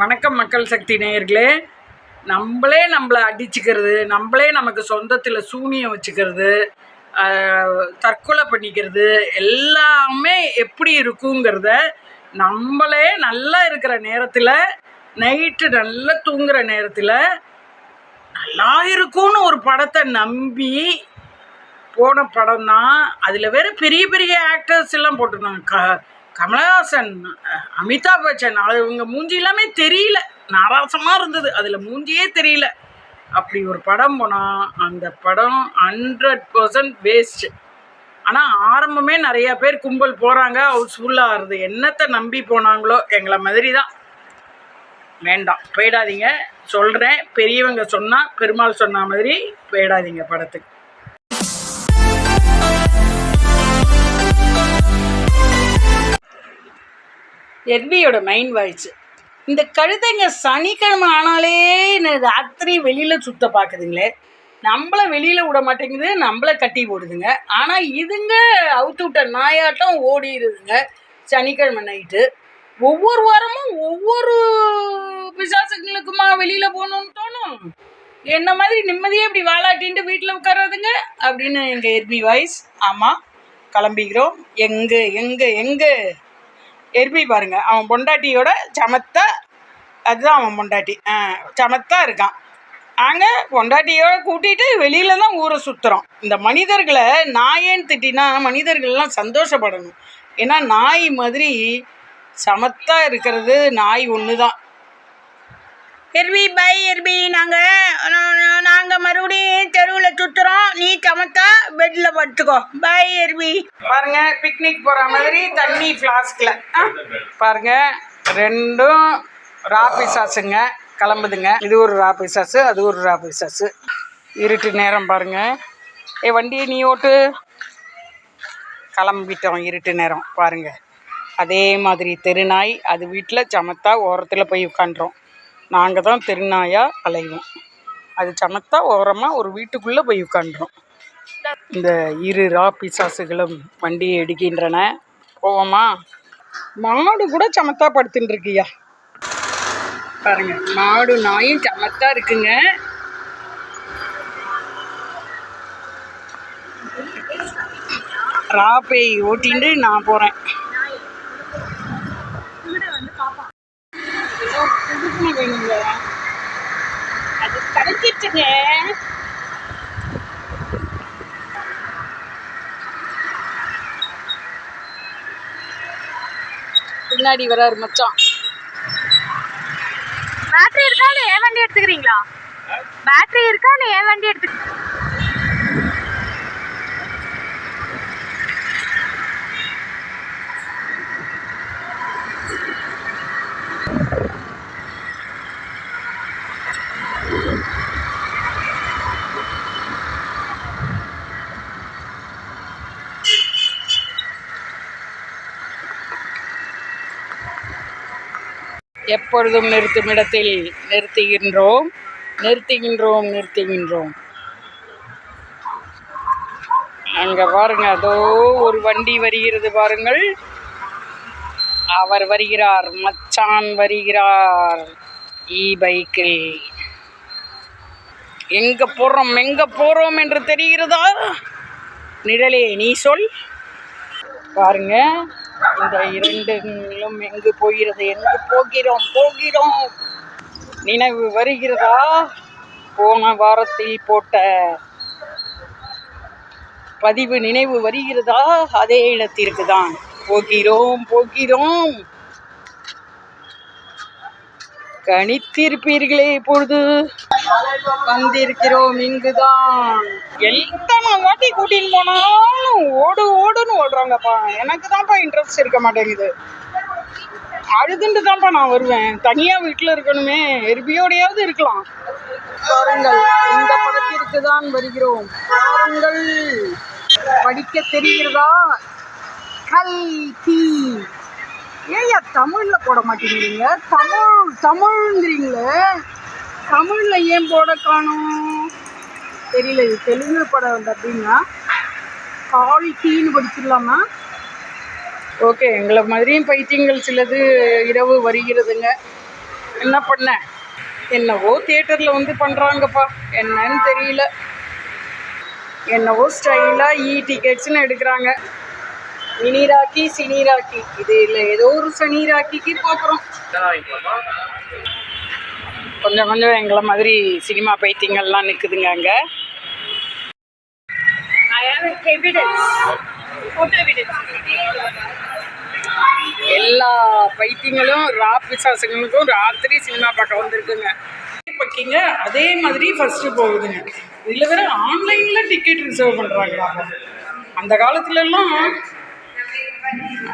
வணக்கம் மக்கள் சக்தி நேயர்களே. நம்மளே நம்மளை அடிச்சுக்கிறது நம்மளே நமக்கு சொந்தத்தில் சூனியம் வச்சுக்கிறது தற்கொலை பண்ணிக்கிறது எல்லாமே எப்படி இருக்குங்கிறத நம்மளே நல்லா இருக்கிற நேரத்தில் நைட்டு நல்லா தூங்குற நேரத்தில் நல்லா இருக்கும்னு ஒரு படத்தை நம்பி போன படம் தான் அதில் வேற பெரிய பெரிய ஆக்டர்ஸ் எல்லாம் போட்டிருந்தாங்க. க கமலஹாசன் அமிதாப் பச்சன் அது இவங்க மூஞ்சி எல்லாமே தெரியல. நாராசமாக இருந்தது. அதில் மூஞ்சியே தெரியல. அப்படி ஒரு படம் போனால் அந்த படம் ஹண்ட்ரட் பர்சன்ட் வேஸ்ட்டு ஆனால் ஆரம்பமே நிறைய பேர் கும்பல் போகிறாங்க ஹவுஸ்ஃபுல்லாக ஆகுது என்னத்தை நம்பி போனாங்களோ எங்களை மாதிரி தான் வேண்டாம். போயிடாதீங்க. சொல்கிறேன் பெரியவங்க சொன்னால் பெருமாள் சொன்ன மாதிரி போயிடாதீங்க படத்துக்கு. எர்பியோட மைண்ட் வாய்ச்சு இந்த கழுதைங்க சனிக்கிழமை ஆனாலே ந- ராத்திரி வெளியில் சுத்த பார்க்குதுங்களே நம்மள வெளியில் விட மாட்டேங்குது நம்மள கட்டி போடுதுங்க. ஆனால் இதுங்க அவுத்து விட்ட நாயாட்டம் ஓடிடுதுங்க சனிக்கிழமை நைட்டு ஒவ்வொரு வாரமும் ஒவ்வொரு பிசாசுங்களுக்குமா வெளியில் போகணும்னு தோணும் என்ன மாதிரி நிம்மதியாக இப்படி வாழாட்டின்ட்டு வீட்டில் உட்காராதுங்க அப்படின்னு எங்கள் எர்பி வாய்ஸ் ஆமாம் கிளம்பிக்கிறோம். எங்கே எங்கே எங்கே? எர்பி பாருங்க. அவன் பொண்டாட்டியோட சமத்தா அதுதான் அவன் பொண்டாட்டி. ஆ சமத்தா இருக்கான். நாங்கள் பொண்டாட்டியோட கூட்டிகிட்டு வெளியில தான் ஊரை சுற்றுறோம் இந்த மனிதர்களை நாயேன்னு திட்டினா மனிதர்கள்லாம் சந்தோஷப்படணும். ஏன்னா நாய் மாதிரி சமத்தா இருக்கிறது நாய் ஒன்று தான் எர்பி பை எர்பி நாங்கள் மறுபடியும் தெருவில் சுற்றுறோம் நீ சமத்தா பெட்டில் படுத்துக்கோ. பாய் எர்பி பாருங்க பிக்னிக் போகிற மாதிரி தண்ணி ஃப்ளாஸ்கில் பாருங்க ரெண்டும் ராபி சாஸுங்க கிளம்புதுங்க. இது ஒரு ராபி பிசாசு அது ஒரு ராபி பிசாசு. இருட்டு நேரம் பாருங்க. ஏ வண்டியை நீ ஓட்டு. கிளம்பிட்டோம் இருட்டு நேரம். பாருங்க. அதே மாதிரி தெருநாய் அது வீட்டில் சமத்தா ஓரத்தில் போய் உட்காண்டுறோம் நாங்கள் தான் தெருநாயாக அலைவோம். அது சமத்தா ஓரமாக ஒரு வீட்டுக்குள்ளே போய் உட்காண்டுறோம் இந்த இரு ரா பிசாசுகளும் வண்டியை இடிக்கின்றன போவோமா? மாடு கூட சமத்தா படுத்துட்டு இருக்கியா பாருங்க மாடு நாயும் சமத்தா இருக்குங்க. ராப்பை ஓட்டிட்டு நான் போகிறேன் அது கிடைச்சிட்டுங்க பின்னாடி வராரு மச்சான். பேட்டரி இருக்கா இல்ல என் வண்டி எடுத்துக்கிறீங்களா? பேட்டரி இருக்கா இல்ல என் வண்டி எடுத்து எப்பொழுதும் நிறுத்தும் இடத்தில் நிறுத்துகின்றோம். நிறுத்துகின்றோம் நிறுத்துகின்றோம். அங்க பாருங்க அதோ ஒரு வண்டி வருகிறது பாருங்கள். அவர் வருகிறார் மச்சான் வருகிறார். E இ பைக்கில் எங்க போறோம் எங்க போறோம் என்று தெரிகிறதா? நிழலே நீ சொல். பாருங்க இந்த இரண்டுங்களும் எங்கு போகிறது? எங்கு போகிறோம்? போகிறோம். நினைவு வருகிறதா? போன வாரத்தில் போட்ட பதிவு நினைவு வருகிறதா? அதே இடத்திற்கு தான் போகிறோம் போகிறோம். கணித்திருப்பீர்களே இப்பொழுது. வந்திருக்கிறோம் இங்குதான். எத்தனை வாட்டி கூட்டின்னு போனாலும் ஓடு ஓடுன்னு ஓடுறாங்கப்பா. எனக்கு தான்ப்பா இன்ட்ரெஸ்ட் இருக்க மாட்டேங்குது. அழுதுண்டு தான்ப்பா நான் வருவேன். தனியா வீட்டில் இருக்கணுமே. எருபியோடையாவது இருக்கலாம். பாருங்கள் இந்த படத்திற்கு தான் வருகிறோம். பாருங்கள். படிக்க தெரிகிறதா? கல்கி ஏய்யா தமிழ்ல போட மாட்டேங்கிறீங்க? தமிழ் தமிழ்ங்கிறீங்களே. தமிழ்ல ஏன் போட காணும்? தெரியல இது தெலுங்கு படம் வந்து அப்படின்னா கால்கின்னு படிச்சிடலாமா? ஓகே எங்களை மாதிரியும் பைத்தியங்கள் சிலது இரவு வருகிறதுங்க. என்ன பண்ண? என்னவோ தியேட்டரில் வந்து பண்ணுறாங்கப்பா என்னன்னு தெரியல. என்னவோ ஸ்டைலாக இ e டிக்கெட்ஸ்னு எடுக்கிறாங்க. மினி சினிராக்கி இது இல்லை ஏதோ ஒரு சனிராக்கிக்கு பார்க்குறோம் கொஞ்சம் கொஞ்சம் எங்களை மாதிரி சினிமா பைத்தியங்கள்லாம் நிற்குதுங்க அங்கே. எல்லா பைத்தியங்களும் ரா பிசாசுங்களுக்கும் ராத்திரி சினிமா பார்க்க வந்திருக்குங்க. பக்கிங்க அதே மாதிரி ஃபஸ்ட்டு போகுதுங்க. இதில் வேற ஆன்லைனில் டிக்கெட் ரிசர்வ் பண்ணுறாங்க அந்த காலத்துலலாம்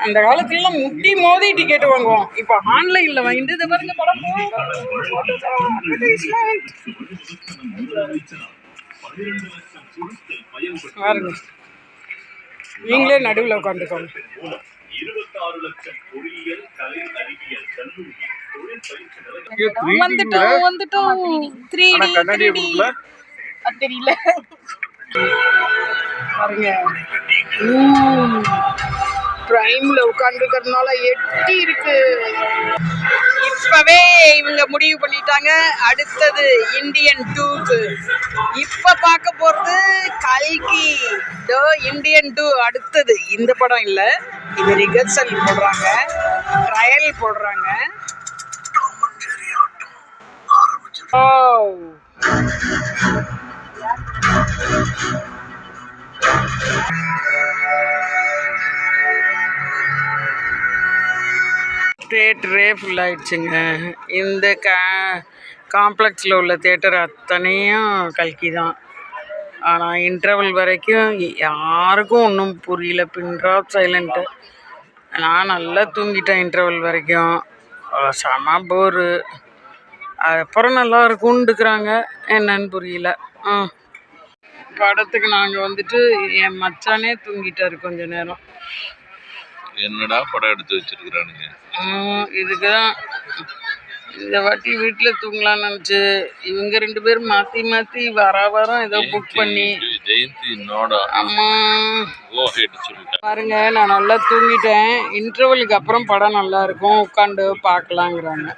அந்த காலத்துலலாம் முட்டி மோதி டிக்கெட் வாங்குவோம். இப்போ ஆன்லைனில் வாங்கிட்டு இதை பாருங்க படம் பாருங்க. நீங்களே நடுவில் உட்காந்துக்கோங்க. வந்துட்டோம் வந்துட்டோம் த்ரீ தெரியல. பாருங்க. பிரைம்ல உட்காந்துருக்கறதுனால எட்டி இருக்கு. இப்பவே இவங்க முடிவு பண்ணிட்டாங்க. அடுத்தது இந்தியன் டூக்கு. இப்ப பார்க்க போறது கல்கி. டோ இந்தியன் டூ. அடுத்தது இந்த படம் இல்ல. இது ரிகர்சல் போடுறாங்க. ட்ரையல் போடுறாங்க. ஓ தேட்டரே ஃபுல் ஆயிடுச்சுங்க. இந்த கா காம்ப்ளெக்ஸில் உள்ள தேட்டர் அத்தனையும் கல்கி தான் ஆனால் இன்டர்வல் வரைக்கும் யாருக்கும் ஒன்றும் புரியல. பின் ட்ராப் சைலண்ட்டு நான் நல்லா தூங்கிட்டேன் இன்டர்வல் வரைக்கும். செம போரு அப்புறம் நல்லா இருக்கும்ண்டுக்கிறாங்க என்னன்னு புரியல. ஆ. படத்துக்கு நாங்கள் வந்துட்டு என் மச்சானே தூங்கிட்டாரு கொஞ்ச நேரம். என்னடா படம் எடுத்து வச்சிருக்கிறானுங்க? இதுக்கு தான் இந்த வாட்டி வீட்டில் தூங்கலாம்னு நினச்சி இவங்க ரெண்டு பேரும் மாற்றி மாற்றி வர வாரம் ஏதோ புக் பண்ணி. ஜெயந்தி பாருங்க நான் நல்லா தூங்கிட்டேன். இன்டர்வலுக்கு அப்புறம் படம் நல்லா இருக்கும். உட்காந்து பார்க்கலாங்கிறாங்க.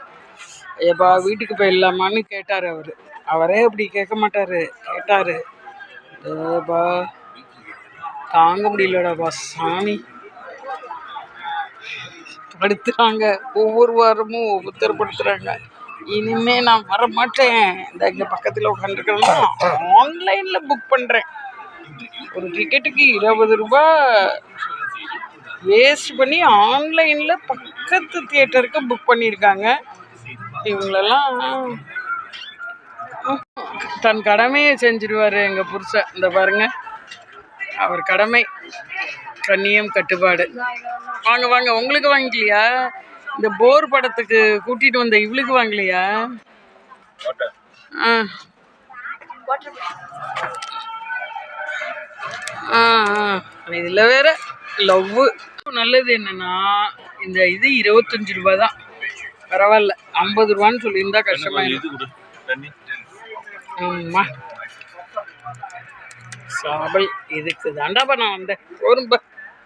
ஏப்பா வீட்டுக்கு போயிடலாமான்னு கேட்டார் அவர். அவரே அப்படி கேட்க மாட்டார். கேட்டார். ஏப்பா தாங்க முடியலடாப்பா சாமி. படுத்துறாங்க ஒவ்வொரு வாரமும் ஒவ்வொருத்தர் இனிமே நான் வர மாட்டேன் இந்த இங்க பக்கத்தில் உட்காந்துருக்கலாம் ஆன்லைனில் புக் பண்ணுறேன் ஒரு டிக்கெட்டுக்கு இருபது ரூபா வேஸ்ட் பண்ணி ஆன்லைனில் பக்கத்து தியேட்டருக்கு புக் பண்ணியிருக்காங்க. இவங்களெல்லாம் தன் கடமையை செஞ்சிருவார் எங்கள் புருஷன். இந்த பாருங்க அவர் கடமை. கண்ணியம் கட்டுப்பாடு. வாங்க வாங்க உங்களுக்கு வாங்கலையா இந்த போர் படத்துக்கு கூட்டிட்டு வந்த இவளுக்கு வாங்கலையா? ஆ. ஆ இதில் வேற லவ்வு. நல்லது என்னன்னா இந்த இது இருபத்தஞ்சு ரூபா தான். பரவாயில்ல. ஐம்பது ரூபான்னு சொல்லியிருந்தா கஷ்டமா ஆமா சாபல் இதுக்கு தாண்டாப்பா நான் வந்தேன். போரும்பா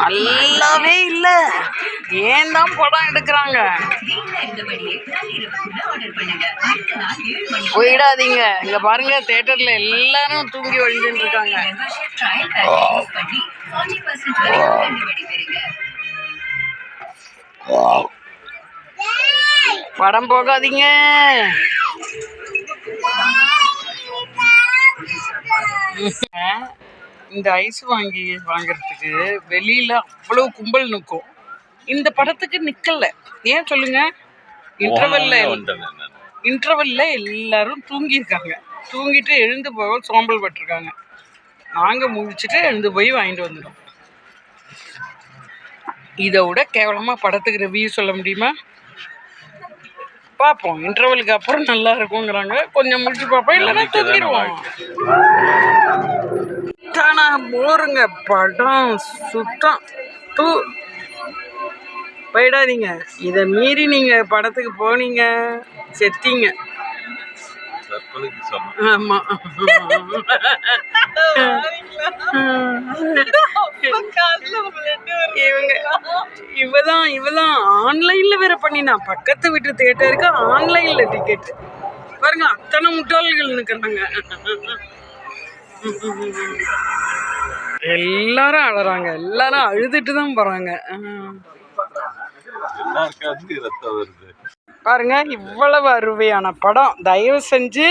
நல்லாவே இல்லை. ஏன் தான் படம் எடுக்கிறாங்க? வீட்ல இருந்தபடியே நள்ளிரவுக்குள்ள ஆர்டர் பண்ணுங்க. அடுத்த நாள் ஏழு மணி போயிடாதீங்க. இங்க பாருங்க தியேட்டர்ல எல்லாரும் தூங்கி வழிஞ்சுட்டு இருக்காங்க. படம் போகாதீங்க. இந்த ஐஸ் வாங்கி வாங்குறதுக்கு வெளியில அவ்வளவு கும்பல் நிற்கும் இந்த படத்துக்கு நிக்கல. ஏன் சொல்லுங்க? இன்டர்வெல்ல இன்டர்வெல்ல எல்லாரும் தூங்கியிருக்காங்க. தூங்கிட்டு எழுந்து போக சோம்பல் பட்டிருக்காங்க. நாங்கள் முடிச்சுட்டு எழுந்து போய் வாங்கிட்டு வந்துட்டோம். இதை விட கேவலமாக படத்துக்கு ரிவ்யூ சொல்ல முடியுமா? பார்ப்போம் இன்டர்வலுக்கு அப்புறம் நல்லா இருக்குங்கிறாங்க கொஞ்சம் முடிச்சு பார்ப்போம் இல்லைன்னா தூங்கிடுவோம். தானா போருங்க. படம் சுத்தம். டூ போயிடாதீங்க. இதை மீறி நீங்கள் படத்துக்கு போனீங்க. செத்தீங்க. ஆமாம் இவங்க இவதான் இவதான். ஆன்லைன்ல வேற பண்ணினா. பக்கத்து வீட்டு தியேட்டருக்கு ஆன்லைன்ல டிக்கெட் பாருங்க அத்தனை முட்டாள்கள் நிக்கிறாங்க. எல்லாரும் அழறாங்க. எல்லாரும் அழுதுட்டு தான் போறாங்க பாருங்க இவ்வளவு அருமையான படம். தயவு செஞ்சு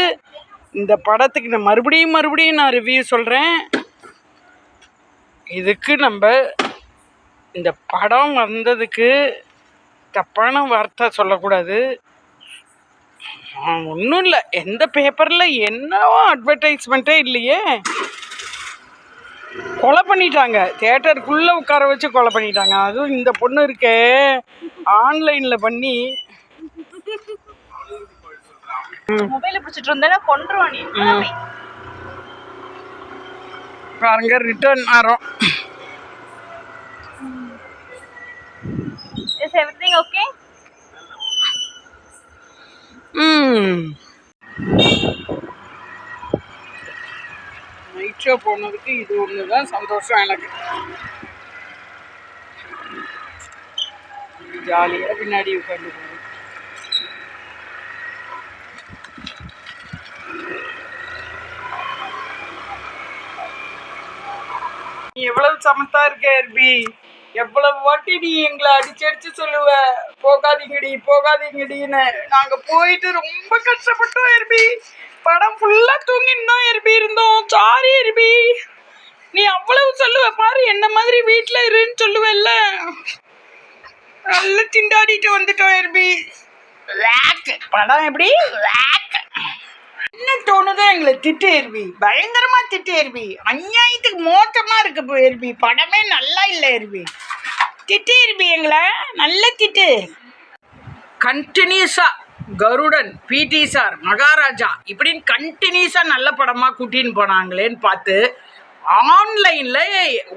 இந்த படத்துக்கு நான் மறுபடியும் மறுபடியும் நான் ரிவ்யூ சொல்கிறேன் இதுக்கு நம்ம இந்த படம் வந்ததுக்கு தப்பான வார்த்தை சொல்லக்கூடாது. ஒன்றும் இல்லை. எந்த பேப்பரில் என்னவோ அட்வர்டைஸ்மெண்ட்டே இல்லையே. கொலை பண்ணிட்டாங்க. தேட்டருக்குள்ளே உட்கார வச்சு கொலை பண்ணிட்டாங்க. அதுவும் இந்த பொண்ணு இருக்கே. ஆன்லைனில் பண்ணி. மொபைல பிடிச்சிட்டு இருந்தா கொண்டுருவான் பாருங்க ரிட்டர்ன் ஆகிறோம் is everything okay night show போனதுக்கு இது ஒன்று தான் சந்தோஷம் எனக்கு. ஜாலியாக பின்னாடி உட்காந்து நீ எவ்வளவு சமத்தா இருக்க எர்பி? எவ்வளவு வாட்டி நீ எங்களை அடிச்சு அடிச்சு சொல்லுவ? போகாதீங்கடி போகாதீங்கடின்னு. நாங்க போயிட்டு ரொம்ப கஷ்டப்பட்டோம் எர்பி. படம் ஃபுல்லா தூங்கிட்டு தான் எர்பி. இருந்தோம். சாரி எர்பி. நீ அவ்வளவு சொல்லுவ பாரு என்ன மாதிரி வீட்ல இருன்னு சொல்லுவல்ல. நல்லா திண்டாடிட்டு வந்துட்டோம் எர்பி. படம் எப்படி? என்ன தோணுதோ எங்களை திட்டு எருவி பயங்கரமா திட்டு எருவி அநியாயத்துக்கு மோசமா இருக்கு இப்போ எருவி படமே நல்லா இல்லை எருவி திட்டு எருவி எங்களை. நல்ல திட்டு. கண்டினியூஸா கருடன் பிடி சார் மகாராஜா இப்படின்னு கண்டினியூஸாக நல்ல படமாக கூட்டின்னு போனாங்களேன்னு பார்த்து ஆன்லைனில்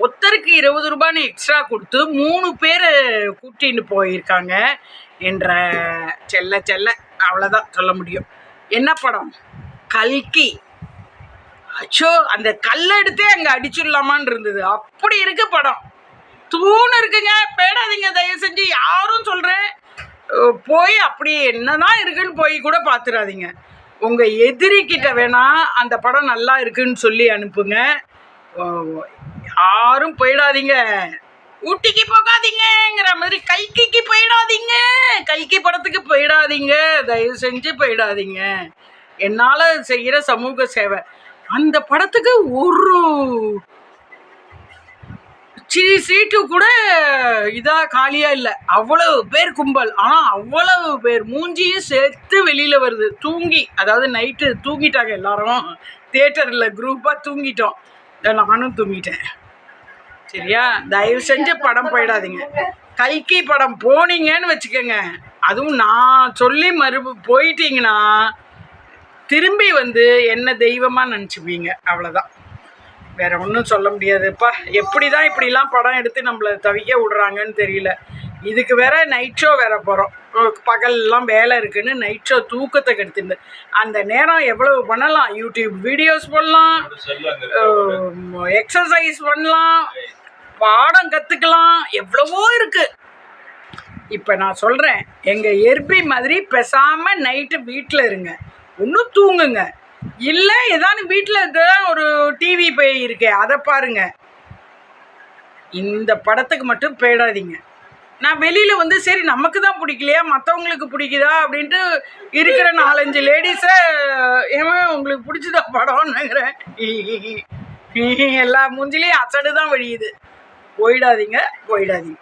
ஒருத்தருக்கு இருபது ரூபான்னு எக்ஸ்ட்ரா கொடுத்து மூணு பேர் கூட்டின்னு போயிருக்காங்க என்ற செல்ல செல்ல அவ்வளோதான் சொல்ல முடியும். என்ன படம்? கல்கி. அச்சோ அந்த கல்லை எடுத்தே அங்கே அடிச்சிடலாமான்னு இருந்தது. அப்படி இருக்கு படம். தூண் இருக்குங்க. பேடாதீங்க தயவு செஞ்சு. யாரும் சொல்கிறேன் போய் அப்படி என்னதான் இருக்குன்னு போய் கூட பார்த்துடாதீங்க உங்கள் எதிரிக்கிட்ட வேணா அந்த படம் நல்லா இருக்குன்னு சொல்லி அனுப்புங்க. யாரும் போயிடாதீங்க. ஊட்டிக்கு போகாதீங்கிற மாதிரி கல்கிக்கு போயிடாதீங்க. கல்கி படத்துக்கு போயிடாதீங்க. தயவு செஞ்சு போயிடாதீங்க. என்னால் செய்கிற சமூக சேவை. அந்த படத்துக்கு ஒரு சி சீட்டு கூட இதாக காலியாக இல்லை. அவ்வளவு பேர் கும்பல். ஆனால் அவ்வளவு பேர். மூஞ்சியும் சேர்த்து வெளியில் வருது. தூங்கி அதாவது நைட்டு தூங்கிட்டாங்க எல்லாரும். தேட்டரில் குரூப்பாக தூங்கிட்டோம். நானும் தூங்கிட்டேன். சரியா? தயவு செஞ்சு படம் போயிடாதீங்க. கல்கி படம் போனீங்கன்னு வச்சுக்கோங்க. அதுவும் நான் சொல்லி மறுபு போயிட்டீங்கன்னா திரும்பி வந்து என்ன தெய்வமாக நினச்சிப்பீங்க அவ்வளோதான் வேற ஒன்றும் சொல்ல முடியாதுப்பா. எப்படி தான் இப்படிலாம் படம் எடுத்து நம்மளை தவிக்க விடுறாங்கன்னு தெரியல. இதுக்கு வேற நைட் ஷோ வேற போகிறோம் பகல்லாம் வேலை இருக்குன்னு நைட் ஷோ தூக்கத்தை கெடுத்துருந்து அந்த நேரம் எவ்வளவு பண்ணலாம்? யூடியூப் வீடியோஸ் பண்ணலாம் எக்ஸசைஸ் பண்ணலாம். பாடம் கற்றுக்கலாம் எவ்வளவோ இருக்கு. இப்போ நான் சொல்கிறேன் எங்கள் எர்பி மாதிரி பேசாமல் நைட்டு வீட்டில் இருங்க. ஒன்றும் தூங்குங்க. இல்லை ஏதாவது வீட்டில் தான் ஒரு டிவி போய் இருக்கே அதை பாருங்க. இந்த படத்துக்கு மட்டும் போயிடாதீங்க. நான் வெளியில் வந்து சரி நமக்கு தான் பிடிக்கலையா? மற்றவங்களுக்கு பிடிக்குதா? அப்படின்ட்டு இருக்கிற நாலஞ்சு லேடிஸை ஏன் உங்களுக்கு பிடிச்சதா படம்னுங்கிறேன். எல்லா மூஞ்சிலையும் அசடு தான் வழியுது. போயிடாதீங்க போயிடாதீங்க.